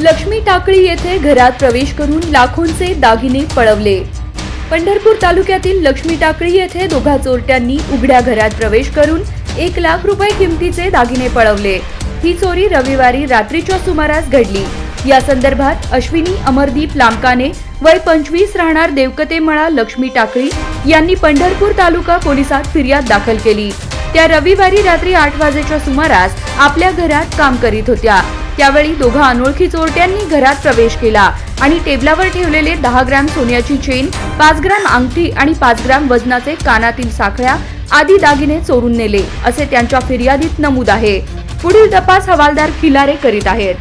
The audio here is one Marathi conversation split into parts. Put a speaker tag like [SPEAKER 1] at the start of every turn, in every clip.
[SPEAKER 1] लक्ष्मी टाकळी येथे घरात प्रवेश करून लाखोंचे दागिने पळवले. पंढरपूर तालुक्यातील लक्ष्मी टाकळी येथे दोघा चोरट्यांनी उघड्या घरात प्रवेश करून एक लाख रुपये किमतीचे दागिने पळवले. ही चोरी रविवारी रात्रीच्या सुमारास घडली. या संदर्भात अश्विनी अमरदीप लांबकाने वय पंचवीस राहणार देवकतेमळा लक्ष्मी टाकळी यांनी पंढरपूर तालुका पोलिसात फिर्याद दाखल केली. त्या रविवारी रात्री आठ वाजेच्या सुमारास आपल्या घरात काम करीत होत्या. त्यावेळी दोघा अनोळखी चोरट्यांनी घरात प्रवेश केला आणि टेबलावर ठेवलेले दहा ग्रॅम सोन्याची चेन पाच ग्रॅम अंगठी आणि पाच ग्रॅम वजनाचे कानातील साखळ्या आदी दागिने चोरून नेले असे त्यांच्या फिर्यादीत नमूद आहे. पुढील तपास हवालदार खिलारे करीत आहेत.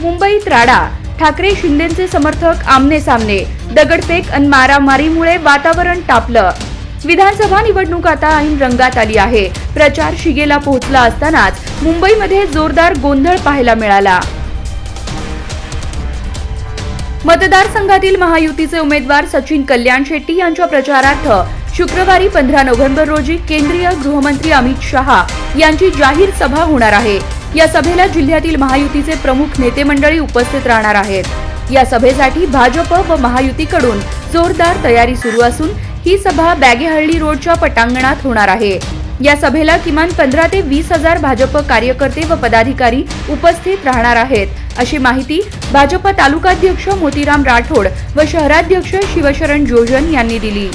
[SPEAKER 1] मुंबईत राडा ठाकरे शिंदेचे समर्थक आमने सामने दगडफेक आणि मारामारीमुळे वातावरण तापलं. विधानसभा निवडणूक आता ऐन रंगात आली आहे. प्रचार शिगेला पोहोचला असतानाच मुंबईमध्ये जोरदार गोंधळ पाहायला मिळाला. मतदारसंघातील महायुतीचे उमेदवार सचिन कल्याण शेट्टी यांच्या प्रचारार्थ शुक्रवारी पंधरा नोव्हेंबर रोजी केंद्रीय गृहमंत्री अमित शहा यांची जाहीर सभा होणार आहे. या सभेला जिल्ह्यातील महायुतीचे प्रमुख नेते मंडळी उपस्थित राहणार आहेत. या सभेसाठी भाजप व महायुतीकडून जोरदार तयारी सुरू असून ही सभा बॅगेहळ्ळी रोडच्या पटांगणात होणार आहे. या सभेला किमान पंधरा ते वीस हजार भाजप कार्यकर्ते व पदाधिकारी उपस्थित राहणार आहेत. अशी माहिती भाजप तालुकाध्यक्ष मोतीराम राठोड व शहराध्यक्ष शिवशरण जोजन यांनी दिली.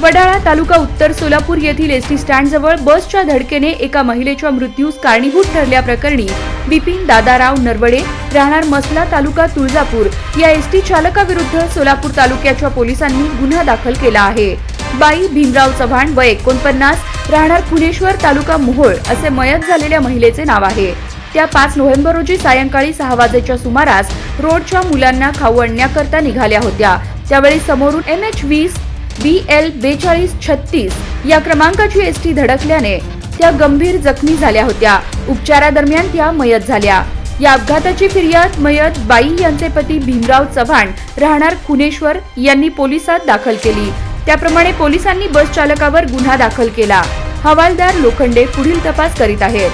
[SPEAKER 1] वडाळा तालुका उत्तर सोलापूर येथील एसटी टी स्टँडजवळ बसच्या धडकेने एका महिलेच्या मृत्यूस कारणीभूत ठरल्याप्रकरणी बिपिन दादाराव नरवडे राहणार मसला तालुका तुळजापूर या एसटी चालकाविरुद्ध सोलापूर तालुक्याच्या पोलिसांनी गुन्हा दाखल केला आहे. बाई भीमराव चव्हाण व एकोणपन्नास राहणार पुणेश्वर तालुका मोहोळ असे मयत झालेल्या महिलेचे नाव आहे. त्या पाच नोव्हेंबर रोजी सायंकाळी सहा वाजेच्या सुमारास रोडच्या मुलांना खाऊ आणण्याकरता निघाल्या होत्या. त्यावेळी समोरून एन एच वीस बी एल बेचाळीस छत्तीस या क्रमांकाची एस टी धडकल्याने त्या गंभीर जखमी झाल्या होत्या. उपचारादरम्यान त्या मयत झाल्या. या अपघाताची फिर्याद मयत बाई यांचे पती भीमराव चव्हाण राहणार खुनेश्वर यांनी पोलिसात दाखल केली. त्याप्रमाणे पोलिसांनी बस चालकावर गुन्हा दाखल केला. हवालदार लोखंडे पुढील तपास करीत आहेत.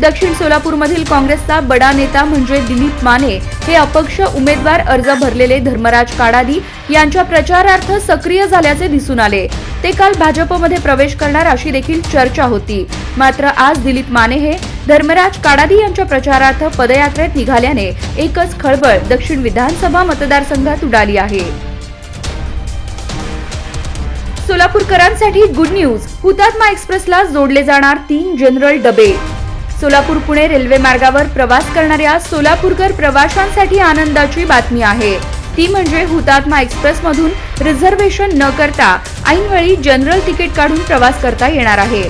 [SPEAKER 1] दक्षिण सोलापूरमधील काँग्रेसचा बडा नेता म्हणजे दिलीप माने हे अपक्ष उमेदवार अर्ज भरलेले धर्मराज काडादी यांच्या प्रचारार्थ सक्रिय झाल्याचे दिसून आले. ते काल भाजपमध्ये प्रवेश करणार अशी देखील चर्चा होती. मात्र आज दिलीप माने हे धर्मराज काडादी यांच्या प्रचारार्थ पदयात्रेत निघाल्याने एकच खळबळ दक्षिण विधानसभा मतदारसंघात उडाली आहे. सोलापूरकरांसाठी गुड न्यूज हुतात्मा एक्सप्रेसला जोडले जाणार तीन जनरल डबे. सोलापूर पुणे रेल्वे मार्गावर प्रवास करणाऱ्या सोलापूरकर प्रवाशांसाठी आनंदाची बातमी आहे. ती म्हणजे हुतात्मा एक्सप्रेस मधून रिझर्वेशन न करता ऐनवेळी जनरल तिकीट काढून प्रवास करता येणार आहे.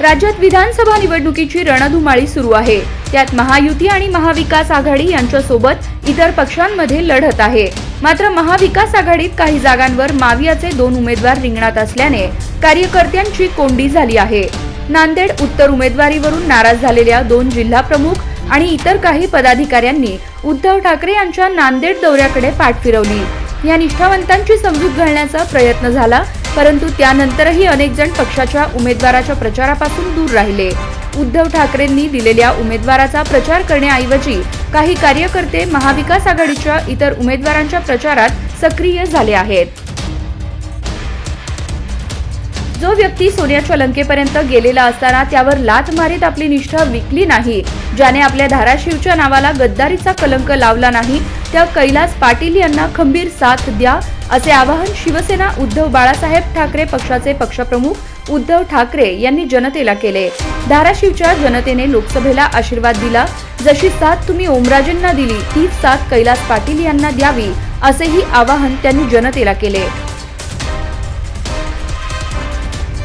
[SPEAKER 1] राज्यात विधानसभा निवडणुकीची रणधुमाळी सुरू आहे. त्यात महायुती आणि महाविकास आघाडी यांच्यासोबत इतर पक्षांमध्ये लढत आहे. मात्र महाविकास आघाडीत काही जागांवर मावियाचे दोन उमेदवार रिंगणात असल्याने कार्यकर्त्यांची कोंडी झाली आहे. नांदेड उत्तर उमेदवारीवरून नाराज झालेल्या दोन जिल्हा प्रमुख आणि इतर काही पदाधिकाऱ्यांनी उद्धव ठाकरे यांच्या नांदेड दौऱ्याकडे पाठ फिरवली या निष्ठावंतांची समजूत घालण्याचा प्रयत्न झाला परंतु त्यानंतरही अनेक जण पक्षाच्या उमेदवाराच्या प्रचारापासून दूर राहिले. उद्धव ठाकरेंनी दिलेल्या उमेदवाराचा प्रचार करण्याऐवजी काही कार्यकर्ते महाविकास आघाडीच्या इतर उमेदवारांच्या प्रचारात सक्रिय झाले आहेत. जो व्यक्ती सोन्याच्या लंकेपर्यंत गेलेला असताना त्यावर लाथ मारीत आपली निष्ठा विकली नाही ज्याने आपल्या धाराशिवच्या नावाला गद्दारीचा कलंक लावला नाही त्या कैलास पाटील यांना खंबीर साथ द्या असे आवाहन शिवसेना उद्धव बाळासाहेब ठाकरे पक्षाचे पक्षप्रमुख उद्धव ठाकरे यांनी जनतेला केले. धाराशिवच्या जनतेने लोकसभेला आशीर्वाद दिला. जशी साथ तुम्ही ओमराजेंना दिली तीच साथ कैलास पाटील यांना द्यावी असेही आवाहन त्यांनी जनतेला केले.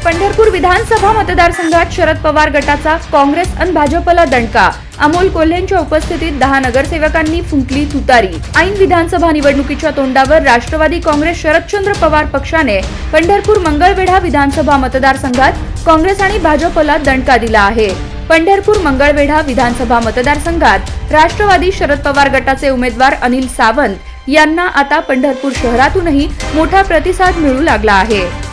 [SPEAKER 1] पंढरपूर विधानसभा मतदारसंघात शरद पवार गटाचा काँग्रेस आणि भाजपला दणका. अमोल कोल्हेंच्या उपस्थितीत दहा नगरसेवकांनी फुंकली तुतारी. ऐन विधानसभा निवडणुकीच्या तोंडावर राष्ट्रवादी काँग्रेस शरदचंद्र पवार पक्षाने पंढरपूर मंगळवेढा विधानसभा मतदारसंघात काँग्रेस आणि भाजपला दणका दिला आहे. पंढरपूर मंगळवेढा विधानसभा मतदारसंघात राष्ट्रवादी शरद पवार गटाचे उमेदवार अनिल सावंत यांना आता पंढरपूर शहरातूनही मोठा प्रतिसाद मिळू लागला आहे.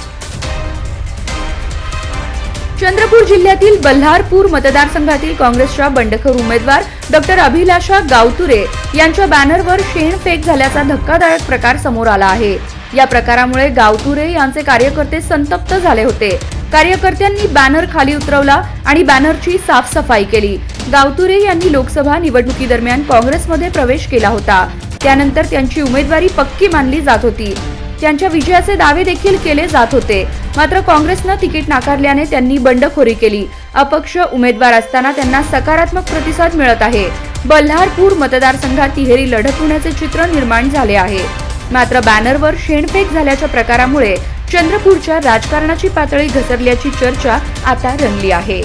[SPEAKER 1] चंद्रपूर जिल्ह्यातील बल्हारपूर मतदारसंघातील काँग्रेसच्या बंडखोर उमेदवार डॉक्टर अभिलाषा गावतुरे यांच्या बॅनरवर शेणफेक झाल्याचा धक्कादायक प्रकार समोर आला आहे. या प्रकारामुळे गावतुरे यांचे कार्यकर्ते संतप्त झाले होते. कार्यकर्त्यांनी बॅनर खाली उतरवला आणि बॅनरची साफसफाई केली. गावतुरे यांनी लोकसभा निवडणुकीदरम्यान काँग्रेसमध्ये प्रवेश केला होता. त्यानंतर त्यांची उमेदवारी पक्की मानली जात होती. त्यांच्या विजयाचे दावे देखील केले जात होते. मात्र काँग्रेसनं तिकीट नाकारल्याने त्यांनी बंडखोरी केली. अपक्ष उमेदवार असताना त्यांना सकारात्मक प्रतिसाद मिळत आहे. बल्हारपूर मतदारसंघात तिहेरी लढत होण्याचे चित्र निर्माण झाले आहे. मात्र बॅनरवर शेणफेक झाल्याच्या प्रकारामुळे चंद्रपूरच्या राजकारणाची पातळी घसरल्याची चर्चा आता रंगली आहे.